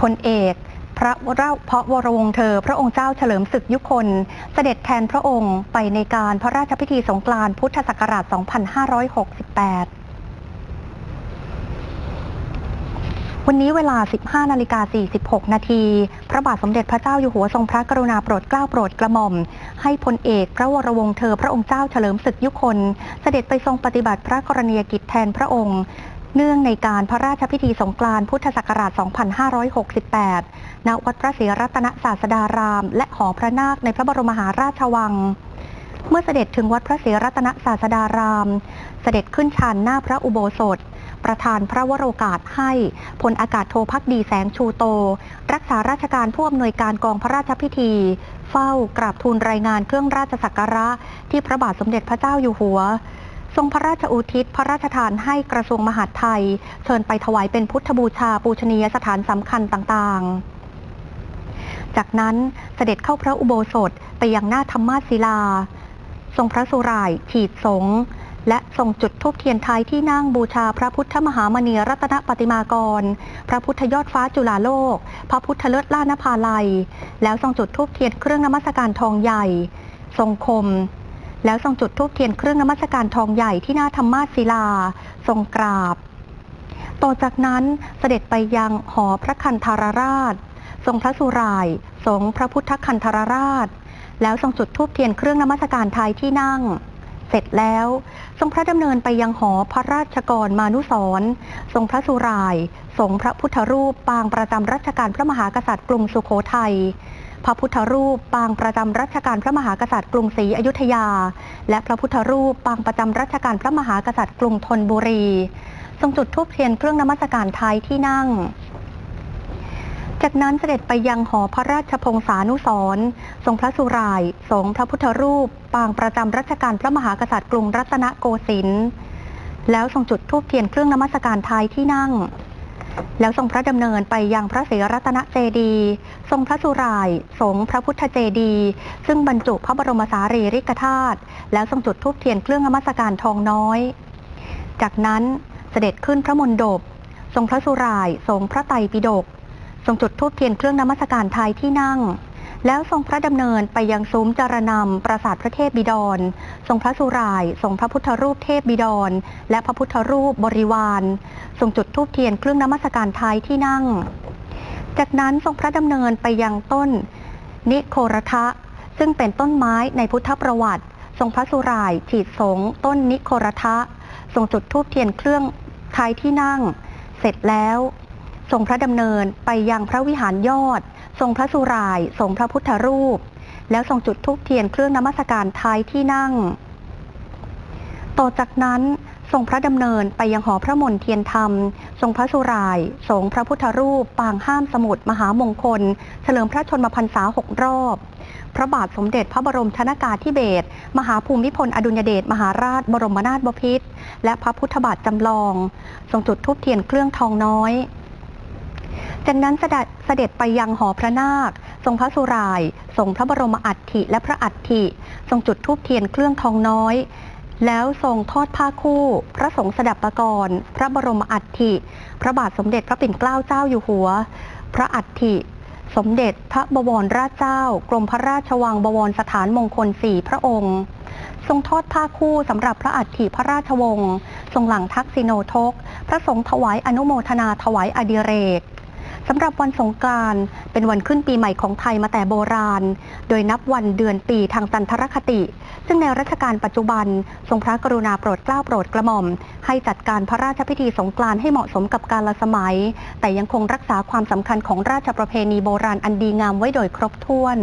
พลเอกพระวราพระวรวงเธอ พระองค์เจ้าเฉลิมศึกยุคน เสด็จแทนพระองค์ไปในการพระราชพิธีสงกรานต์พุทธศักราช 2568 วันนี้เวลา 15 นาฬิกา 46 นาที พระบาทสมเด็จพระเจ้าอยู่หัวทรงพระกรุณาโปรดเกล้าโปรดกระหม่อม ให้พลเอกพระวรวงเธอ พระองค์เจ้าเฉลิมศึกยุคน เสด็จไปทรงปฏิบัติพระกรณียกิจแทนพระองค์ เนื่องในการพระราชพิธีสงกรานต์พุทธศักราช 2568 ณ วัดพระศรีรัตนศาสดาราม และหอพระนาคในพระบรมหาราชวัง เมื่อเสด็จถึงวัดพระศรีรัตนศาสดาราม เสด็จขึ้นชานหน้าพระอุโบสถ ประธานพระวโรกาสให้พลอากาศโทพักดีแสงชูโต รักษาราชการผู้อำนวยการกองพระราชพิธี เฝ้ากราบทูลรายงานเครื่องราชสักการะที่พระบาทสมเด็จพระเจ้าอยู่หัว ทรงพระราชอุทิศพระราชทานให้กระทรวงมหาดไทย เชิญไปถวายเป็นพุทธบูชาปูชนียสถานสำคัญต่างๆ จากนั้นเสด็จเข้าพระอุโบสถไปยังหน้าธรรมาศิลา ทรงพระสุรายฉีดสงและทรงจุดธูปเทียนไทยที่นั่งบูชาพระพุทธมหามณีรัตนปฏิมากร พระพุทธยอดฟ้าจุฬาโลก พระพุทธเลิศล่านภาลัย แล้วทรงจุดธูปเทียนเครื่องนมัสการทองใหญ่ ทรงคม แล้วทรงจุดธูปเทียนเครื่องนมัสการทองใหญ่ที่หน้าธรรมาศิลา ทรงกราบ ต่อจากนั้นเสด็จไปยังหอพระคันธารราช ทรงพระสุราย ทรงพระพุทธคันธารราช แล้วทรงจุดธูปเทียนเครื่องนมัสการไทยที่นั่ง เสร็จแล้ว ทรงพระดำเนินไปยังหอพระราชกรมานุสรทรงพระสุราย ทรงพระพุทธรูปปางประจำรัชกาลพระมหากษัตริย์กรุงสุโขทัย พระพุทธรูปปางประจำรัชกาลพระมหากษัตริย์กรุงศรีอยุธยา และพระพุทธรูปปางประจำรัชกาลพระมหากษัตริย์กรุงธนบุรี ทรงจุดธูปเทียนเครื่องนมัสการไทยที่นั่งจากนั้นเสด็จไปยังหอพระราชพงศานุสรทรงพระสุรายทรงพระพุทธรูป ปางประจำรัชกาลพระมหากษัตริย์กรุงรัตนโกสินทร์แล้วทรงจุดธูปเทียนเครื่องนมัสการไทยที่นั่ง แล้วทรงพระดำเนินไปยังพระศรีรัตนเจดีย์ทรงพระสุรายทรงพระพุทธเจดีย์ซึ่งบรรจุพระบรมสารีริกธาตุแล้วทรงจุดธูปเทียนเครื่องนมัสการทองน้อย จากนั้นเสด็จขึ้นพระมณฑปทรงพระสุรายทรงพระไตรปิฎกทรงจุดธูปเทียนเครื่องนมัสการไทยที่นั่ง แล้วทรงพระดำเนินไปยังซุ้มจารนำปราสาทพระเทพบิดร ทรงพระสุราย ทรงพระพุทธรูปเทพบิดร และพระพุทธรูปบริวาร ทรงจุดธูปเทียนเครื่องนมัสการไทยที่นั่ง จากนั้นทรงพระดำเนินไปยังต้น นิโครทะ ซึ่งเป็นต้นไม้ในพุทธประวัติ ทรงพระสุรายฉีดสงต้นนิโครทะ ทรงจุดธูปเทียนเครื่องไทยที่นั่ง เสร็จแล้วทรงพระดำเนินไปยังพระวิหารยอด ทรงพระสุราย ทรงพระพุทธรูป แล้วทรงจุดธูปเทียนเครื่องนมัสการไทยที่นั่ง ต่อจากนั้นทรงพระดำเนินไปยังหอพระมนเทียนธรรม ทรงพระสุราย ทรงพระพุทธรูป ปางห้ามสมุทรมหามงคล เฉลิมพระชนมพรรษาหกรอบ พระบาทสมเด็จพระบรมชนากาธิเบศรมหาภูมิพลอดุลยเดชมหาราชบรมนาถบพิตรและพระพุทธบาทจำลอง ทรงจุดธูปเทียนเครื่องทองน้อย จากนั้นเสด็จไปยังหอพระนาค ทรงพระสุราย ทรงพระบรมอัฐิและพระอัฐิ ทรงจุดธูปเทียนเครื่องทองน้อย แล้วทรงทอดผ้าคู่ พระสงฆ์สดับประกรณ์พระบรมอัฐิ พระบาทสมเด็จพระปิ่นเกล้าเจ้าอยู่หัว พระอัฐิสมเด็จพระบวรราชเจ้า กรมพระราชวังบวรสถานมงคลสี่พระองค์ ทรงทอดผ้าคู่สำหรับพระอัฐิพระราชวงศ์ ทรงหลังทักษิโนทก พระสงฆ์ถวายอนุโมทนาถวายอดิเรก สำหรับวันสงกรานต์เป็นวันขึ้นปีใหม่ของไทยมาแต่โบราณ โดยนับวันเดือนปีทางจันทรคติ ซึ่งในรัชกาลปัจจุบัน ทรงพระกรุณาโปรดเกล้าโปรดกระหม่อม ให้จัดการพระราชพิธีสงกรานต์ให้เหมาะสมกับกาลสมัย แต่ยังคงรักษาความสำคัญของราชประเพณีโบราณอันดีงามไว้โดยครบถ้วน